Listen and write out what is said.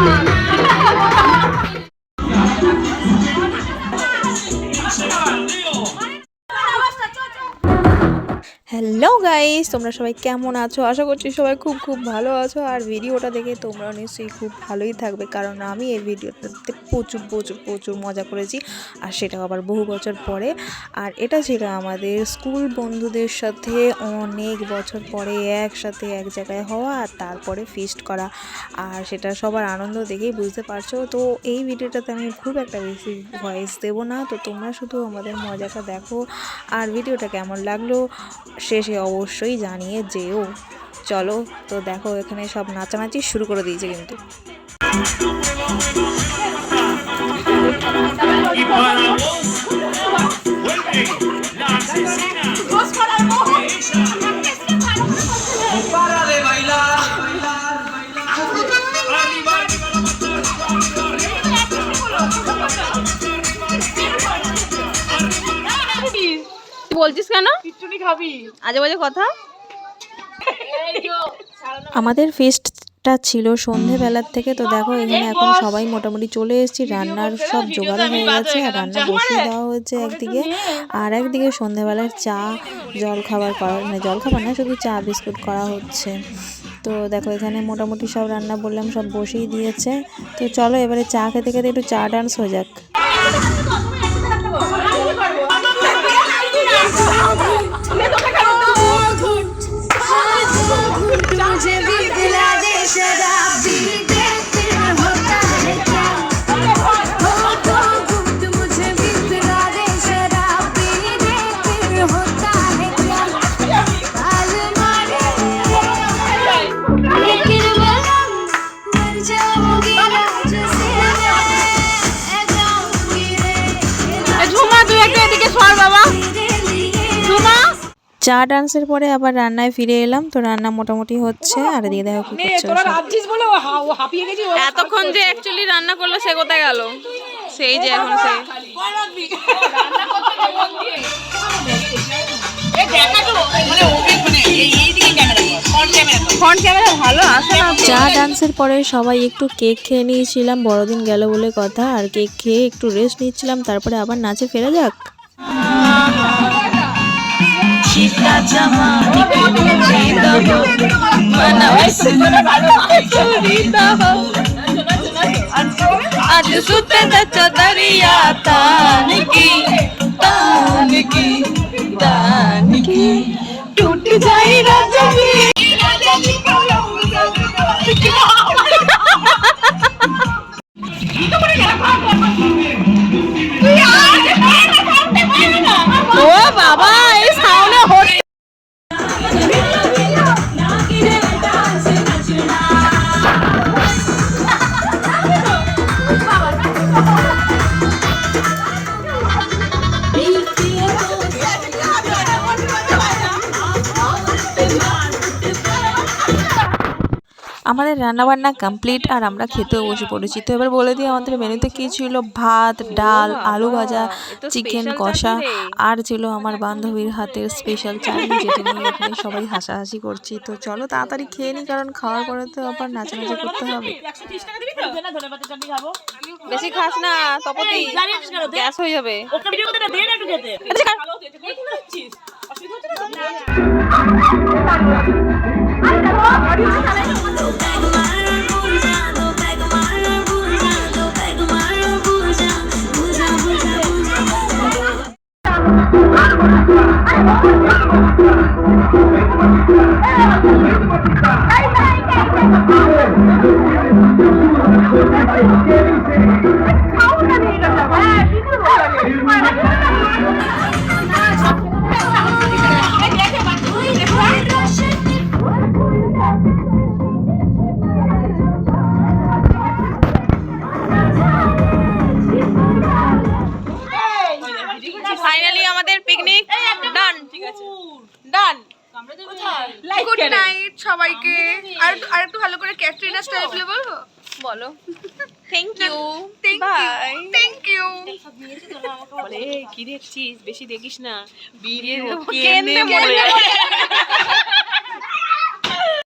Come on. Hello guys, তোমরা সবাই কেমন আছো? আশা করছি সবাই খুব খুব ভালো আছো। আর ভিডিওটা দেখে তোমরা নিশ্চয়ই খুব ভালোই থাকবে, কারণ আমি এই ভিডিওটাতে প্রচুর প্রচুর প্রচুর মজা করেছি, আর সেটাও আবার বহু বছর পরে। আর এটা ছিল আমাদের স্কুল বন্ধুদের সাথে অনেক বছর পরে একসাথে এক জায়গায় হওয়া, আর তারপরে ফিস্ট করা। আর সেটা সবার আনন্দ দেখেই বুঝতে পারছ। তো এই ভিডিওটাতে আমি খুব একটা বেশি ভয়েস দেবো না। তো তোমরা শুধু আমাদের মজাটা দেখো, আর ভিডিওটা কেমন লাগল শেষে অবশ্যই জানিয়ে যেও চলো তো দেখো এখানে সব নাচানাচি শুরু করে দিয়েছে কিন্তু বলছিস কেন? খাবি। আজে বাজে কথা। আমাদের ফিস্টটা ছিল সন্ধেবেলার থেকে তো দেখো এখানে এখন সবাই মোটামুটি চলে এসেছি রান্নার সব জোগাড় হয়ে গেছে আর রান্না বসিয়ে দেওয়া হয়েছে একদিকে। আর একদিকে সন্ধেবেলার চা জল খাবার করা মানে জল খাবার না শুধু চা বিস্কুট করা হচ্ছে। তো দেখো এখানে মোটামুটি সব রান্না বললাম সব বসিয়ে দিয়েছে। তো চলো এবারে চা খেতে খেতে একটু চা ডান্স হয়ে যাক। मुझे भी दिला दे शराबी। दे চা ডান্সের পরে আবার রান্নায় ফিরে এলাম। তো রান্না মোটামুটি হচ্ছে আর এদিকে দেখো কি করছে তোরা ওসব। বলে ও হা- গেছি এতক্ষণ যে অ্যাকচুয়ালি রান্না করল সে কোথায় গেল? সেই যে এখন সে ফ্রন্ট ক্যামেরা ভালো আসে না। চা ডান্সের পরে সবাই একটু কেক খেয়ে নিয়েছিলাম বড়দিন গেল বলে কথা আর কেক খেয়ে একটু রেস্ট নিচ্ছিলাম তারপরে আবার নাচে ফেরা যাক। আজ সুতে চদরিয়া তানকি তানকি তানকি টুট যাই রাজনী Ha ha ha! আমাদের রান্নাবান্না কমপ্লিট আর আমরা খেতেও বসে পড়েছি তো এবার বলে দিই আমাদের মেনুতে কি ছিল ভাত ডাল আলু ভাজা চিকেন কষা আর ছিল আমার বান্ধবীর হাতের স্পেশাল চাটনি যেটা নিয়ে এখানে সবাই হাসাহাসি করছি তো চলো তাড়াতাড়ি খেয়ে নিই কারণ খাওয়ার পরে তো আবার নাচানাচি করতে হবে বেশি খাস না তপতি গ্যাস হয়ে যাবে बैग ফাইনালি আমাদের পিকনিক ঠিক আছে। ডান গুড নাইট সবাইকে। আর আর একটু ভালো করে ক্যাটরিনা স্টাইল বলব? বলো। Thank you thank you thank you বলে। কি দেখছিস? বেশি দেখিস না। বিয়ে কেন মরে।